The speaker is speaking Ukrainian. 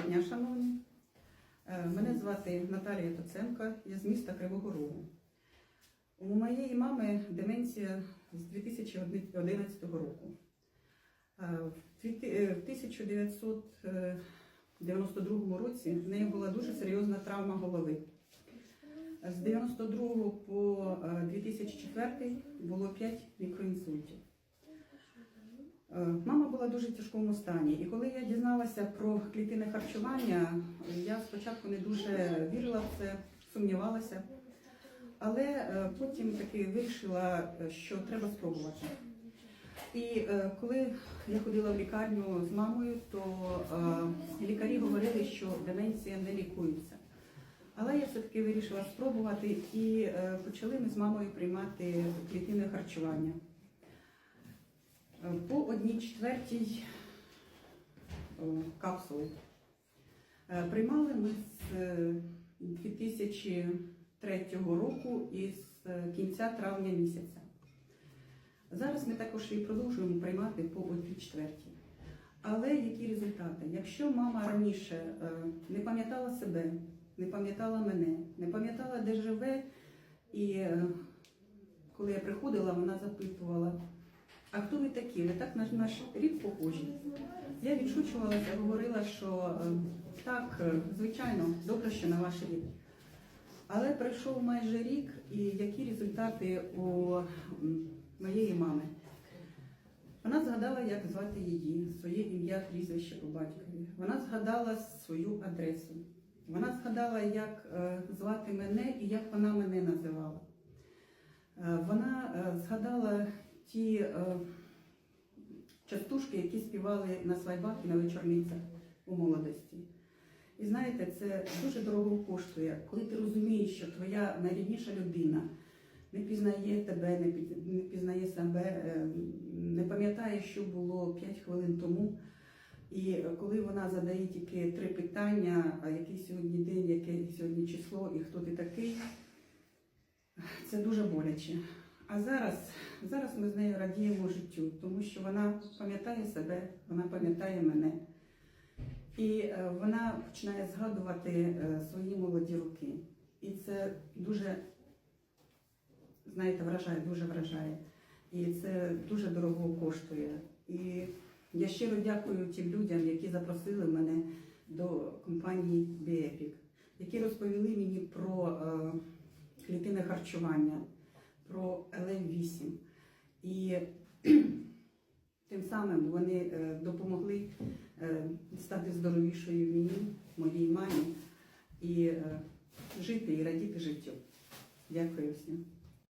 Доброго дня, шановні. Е, Мене звати Наталія Тоценко, я з міста Кривого Рогу. У моєї мами деменція з 2011 року. Е, в дві- е, В 1992 році в неї була дуже серйозна травма голови. З 92 по е, 2004 було 5 мікроінсультів. Е, Мама була в дуже тяжкому стані, і коли я дізналася про клітинне харчування, я спочатку не дуже вірила в це, сумнівалася, але е, потім таки вирішила, е, що треба спробувати. І коли я ходила в лікарню з мамою, то лікарі говорили, що деменція не лікується. Але я все-таки вирішила спробувати і почали ми з мамою приймати клітинне харчування. Е, По одній четвертій капсули. Е, Приймали ми з е, 2003 року і з е, кінця травня місяця. Зараз ми також і продовжуємо приймати по одній четвертій. Але які результати? Якщо мама раніше е, не пам'ятала себе, не пам'ятала мене, не пам'ятала, де живе, і е, коли я приходила, вона запитувала, а хто ви такі? Ви так на наш рід похожі. Я відшучувалася, говорила, що е, так, е, звичайно, добре, що на ваш рід. Але пройшов майже рік, і які результати у моєї мами? Вона згадала, як звати її, своє ім'я, прізвище по батькові. Вона згадала свою адресу. Вона згадала, як е, звати мене і як вона мене називала. Вона згадала ті е, частушки, які співали на свайбах і на вечорницях у молодості. І знаєте, це дуже дорого коштує, коли ти розумієш, що твоя найрідніша людина не пізнає тебе, не пізнає себе, е, не пам'ятає, що було 5 хвилин тому. І коли вона задає тільки три питання, а який сьогодні день, яке сьогодні число і хто ти такий, це дуже боляче. А зараз, зараз ми з нею радіємо життю, тому що вона пам'ятає себе, вона пам'ятає мене. І е, вона починає згадувати е, свої молоді роки. І це дуже, знаєте, вражає, дуже вражає. І це дуже дорого коштує. І я щиро дякую тим людям, які запросили мене до компанії Біепік, які розповіли мені про е, клітинне харчування, про ЛМ8. І тим самим вони е, допомогли е, стати здоровішою мені, моїй мамі і е, жити і радіти життю. Дякую всім.